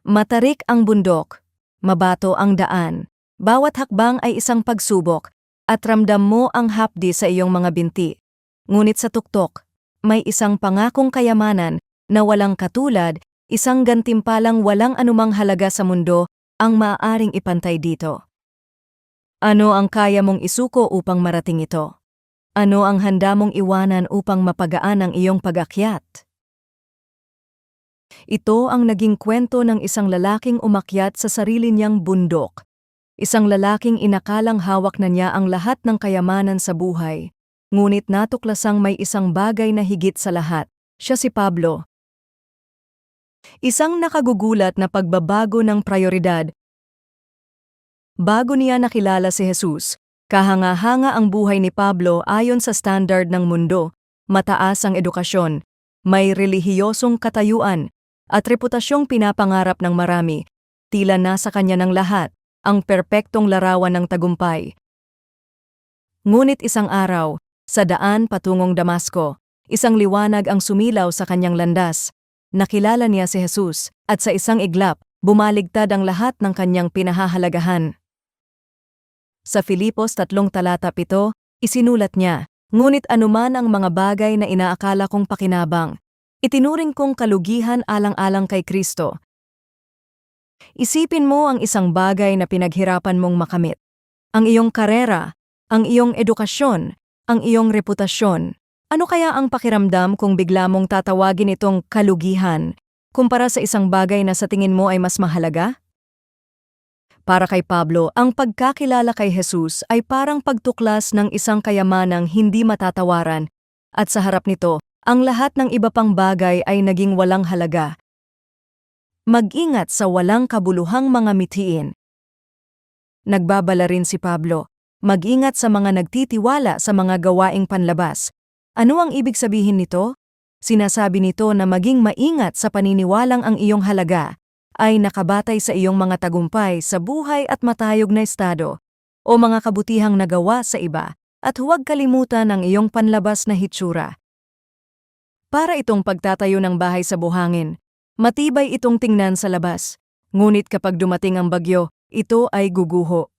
Matarik ang bundok, mabato ang daan. Bawat hakbang ay isang pagsubok, at ramdam mo ang hapdi sa iyong mga binti. Ngunit sa tuktok, may isang pangakong kayamanan na walang katulad, isang gantimpalang walang anumang halaga sa mundo ang maaaring ipantay dito. Ano ang kaya mong isuko upang marating ito? Ano ang handa mong iwanan upang mapagaan ang iyong pag-akyat? Ito ang naging kwento ng isang lalaking umakyat sa sarili niyang bundok. Isang lalaking inakalang hawak na niya ang lahat ng kayamanan sa buhay. Ngunit natuklasang may isang bagay na higit sa lahat. Siya si Pablo. Isang nakagugulat na pagbabago ng prioridad. Bago niya nakilala si Jesus, kahanga-hanga ang buhay ni Pablo ayon sa standard ng mundo. Mataas ang edukasyon, may relihiyosong katayuan, at reputasyong pinapangarap ng marami, tila nasa kanya ng lahat, ang perpektong larawan ng tagumpay. Ngunit isang araw, sa daan patungong Damasco, isang liwanag ang sumilaw sa kanyang landas. Nakilala niya si Jesus, at sa isang iglap, bumaligtad ang lahat ng kanyang pinahahalagahan. Sa Filipos 3 talata 7, isinulat niya, Ngunit anuman ang mga bagay na inaakala kong pakinabang, Itinuring kong kalugihan alang-alang kay Kristo. Isipin mo ang isang bagay na pinaghirapan mong makamit. Ang iyong karera, ang iyong edukasyon, ang iyong reputasyon. Ano kaya ang pakiramdam kung bigla mong tatawagin itong kalugihan kumpara sa isang bagay na sa tingin mo ay mas mahalaga? Para kay Pablo, ang pagkakilala kay Jesus ay parang pagtuklas ng isang kayamanang hindi matatawaran at sa harap nito, ang lahat ng iba pang bagay ay naging walang halaga. Mag-ingat sa walang kabuluhang mga mithiin. Nagbabala rin si Pablo, mag-ingat sa mga nagtitiwala sa mga gawaing panlabas. Ano ang ibig sabihin nito? Sinasabi nito na maging maingat sa paniniwalang ang iyong halaga ay nakabatay sa iyong mga tagumpay sa buhay at matayog na estado o mga kabutihang nagawa sa iba at huwag kalimutan ang iyong panlabas na hitsura. Para itong pagtatayo ng bahay sa buhangin. Matibay itong tingnan sa labas. Ngunit kapag dumating ang bagyo, ito ay guguho.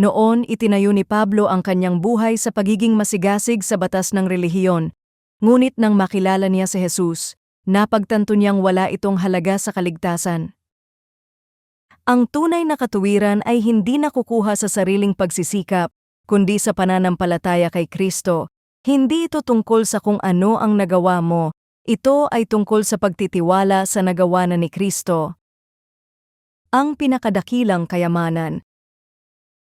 Noon itinayo ni Pablo ang kanyang buhay sa pagiging masigasig sa batas ng relihiyon. Ngunit nang makilala niya si Jesus, napagtanto niyang wala itong halaga sa kaligtasan. Ang tunay na katuwiran ay hindi nakukuha sa sariling pagsisikap, kundi sa pananampalataya kay Kristo hindi ito tungkol sa kung ano ang nagawa mo, ito ay tungkol sa pagtitiwala sa nagawa na ni Kristo. Ang pinakadakilang kayamanan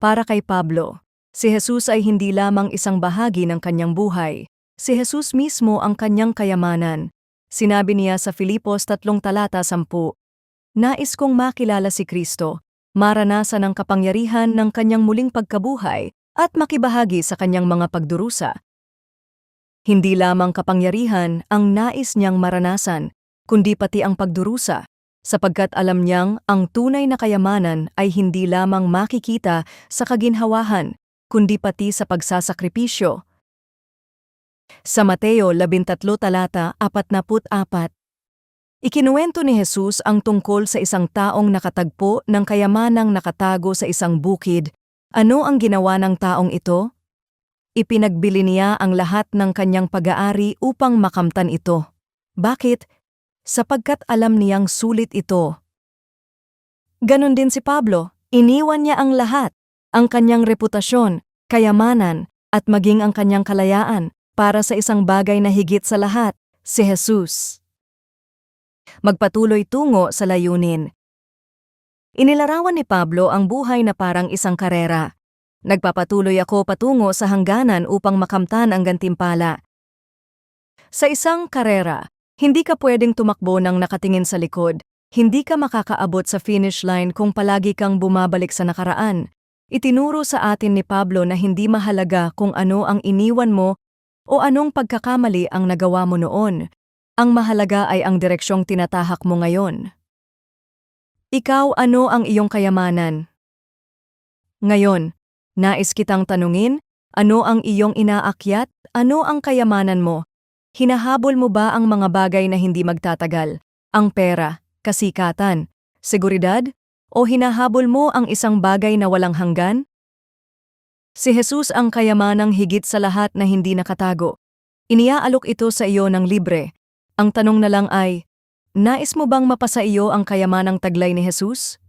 Para kay Pablo, si Jesus ay hindi lamang isang bahagi ng kanyang buhay. Si Jesus mismo ang kanyang kayamanan. Sinabi niya sa Filipos 3 talata 10, Nais kong makilala si Kristo, maranasan ang kapangyarihan ng kanyang muling pagkabuhay at makibahagi sa kanyang mga pagdurusa hindi lamang kapangyarihan ang nais niyang maranasan, kundi pati ang pagdurusa, sapagkat alam niyang ang tunay na kayamanan ay hindi lamang makikita sa kaginhawahan, kundi pati sa pagsasakripisyo. Sa Mateo 13 talata 44 Ikinuwento ni Jesus ang tungkol sa isang taong nakatagpo ng kayamanang nakatago sa isang bukid. Ano ang ginawa ng taong ito? Ipinagbili niya ang lahat ng kanyang pag-aari upang makamtan ito. Bakit? Sapagkat alam niyang sulit ito. Ganon din si Pablo, iniwan niya ang lahat, ang kanyang reputasyon, kayamanan, at maging ang kanyang kalayaan para sa isang bagay na higit sa lahat, si Jesus. Magpatuloy tungo sa layunin. Inilarawan ni Pablo ang buhay na parang isang karera. Nagpapatuloy ako patungo sa hangganan upang makamtan ang gantimpala. Sa isang karera, hindi ka pwedeng tumakbo ng nakatingin sa likod. Hindi ka makakaabot sa finish line kung palagi kang bumabalik sa nakaraan. Itinuro sa atin ni Pablo na hindi mahalaga kung ano ang iniwan mo o anong pagkakamali ang nagawa mo noon. Ang mahalaga ay ang direksyong tinatahak mo ngayon. Ikaw ano ang iyong kayamanan? Ngayon, Nais kitang tanungin, ano ang iyong inaakyat? Ano ang kayamanan mo? Hinahabol mo ba ang mga bagay na hindi magtatagal? Ang pera, kasikatan, seguridad, o hinahabol mo ang isang bagay na walang hanggan? Si Jesus ang kayamanang higit sa lahat na hindi nakatago. Iniaalok ito sa iyo ng libre. Ang tanong na lang ay, nais mo bang mapasa iyo ang kayamanang taglay ni Jesus?